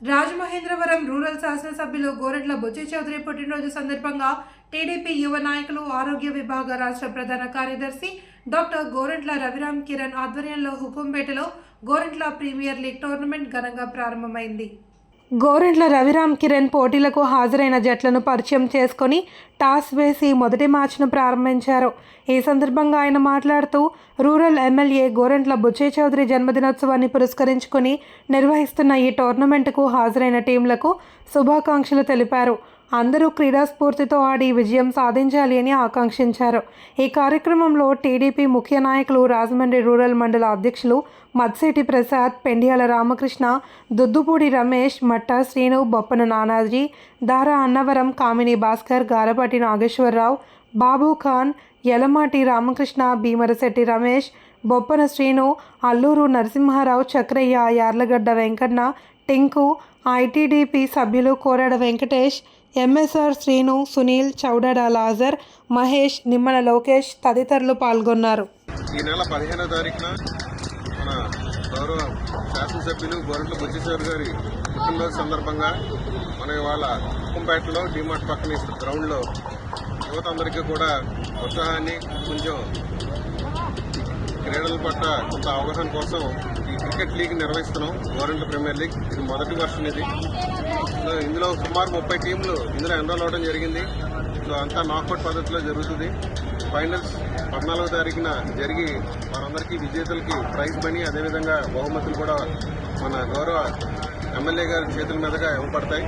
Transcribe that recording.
Rajamahendravaram rural శాసనసభ్యులు గోరెంట్ల బుచ్చి చౌదరి పుట్టినరోజు సందర్భంగా టీడీపీ యువ నాయకులు ఆరోగ్య విభాగ రాష్ట్ర ప్రధాన కార్యదర్శి డాక్టర్ గోరెంట్ల రవిరామ్ కిరణ్ ఆధ్వర్యంలో హుకుంపేటలో గోరెంట్ల ప్రీమియర్ లీగ్ టోర్నమెంట్ ఘనంగా ప్రారంభమైంది. గోరెంట్ల రవిరామ్ కిరణ్ పోటీలకు హాజరైన జట్లను పరిచయం చేసుకొని టాస్ వేసి మొదటి మ్యాచ్ను ప్రారంభించారు. ఈ సందర్భంగా ఆయన మాట్లాడుతూ రూరల్ ఎమ్మెల్యే గోరెంట్ల బుచ్చే చౌదరి జన్మదినోత్సవాన్ని పురస్కరించుకొని నిర్వహిస్తున్న ఈ టోర్నమెంటుకు హాజరైన టీంలకు శుభాకాంక్షలు తెలిపారు. అందరూ క్రీడాస్ఫూర్తితో ఆడి విజయం సాధించాలి అని ఆకాంక్షించారు. ఈ కార్యక్రమంలో టీడీపీ ముఖ్య నాయకులు రాజమండ్రి రూరల్ మండల అధ్యక్షులు మత్సేటి ప్రసాద్ పెండియాల రామకృష్ణ దుద్దుపూడి రమేష్ మట్టా శ్రీను బొప్పన నానాజీ దారా అన్నవరం కామిని భాస్కర్ గారపాటి నాగేశ్వరరావు బాబు ఖాన్ యలమాటి రామకృష్ణ భీమరశెట్టి రమేష్ బొప్పన శ్రీను అల్లూరు నరసింహారావు చక్రయ్య యార్లగడ్డ వెంకన్న టింకు ఐటీడీపీ సభ్యులు కోరాడ వెంకటేష్ ఎంఎస్ఆర్ శ్రీను సునీల్ చౌడడ లాజర్ మహేష్ నిమ్మల లోకేష్ తదితరులు పాల్గొన్నారు. ఈ నెల పదిహేనో తారీఖున మన గౌరవ శాసనసభ్యులు గోరంట్ల బుచ్చేశ్వర్ గారి పుట్టినరోజు సందర్భంగా మన ఇవాళ కుంపేటలో డిమార్ట్ పక్కన గ్రౌండ్లో యువత అందరికీ కూడా ఉత్సాహాన్ని కొంచెం క్రీడల పట్ల కొంత అవగాహన కోసం ఈ క్రికెట్ లీగ్ నిర్వహిస్తున్నాం గవర్నమెంట్ ప్రీమియర్ లీగ్. ఇది మొదటి వర్షన్ ఇది. సో ఇందులో సుమారు ముప్పై టీంలు ఇందులో ఎన్రోల్ అవ్వడం జరిగింది. సో అంతా నాకౌట్ పద్ధతిలో జరుగుతుంది. ఫైనల్స్ పద్నాలుగో తారీఖున జరిగి వారందరికీ విజేతలకి ప్రైజ్ మనీ అదేవిధంగా బహుమతులు కూడా మన గౌరవ ఎమ్మెల్యే గారి చేతుల మీదుగా ఇవ్వబడతాయి.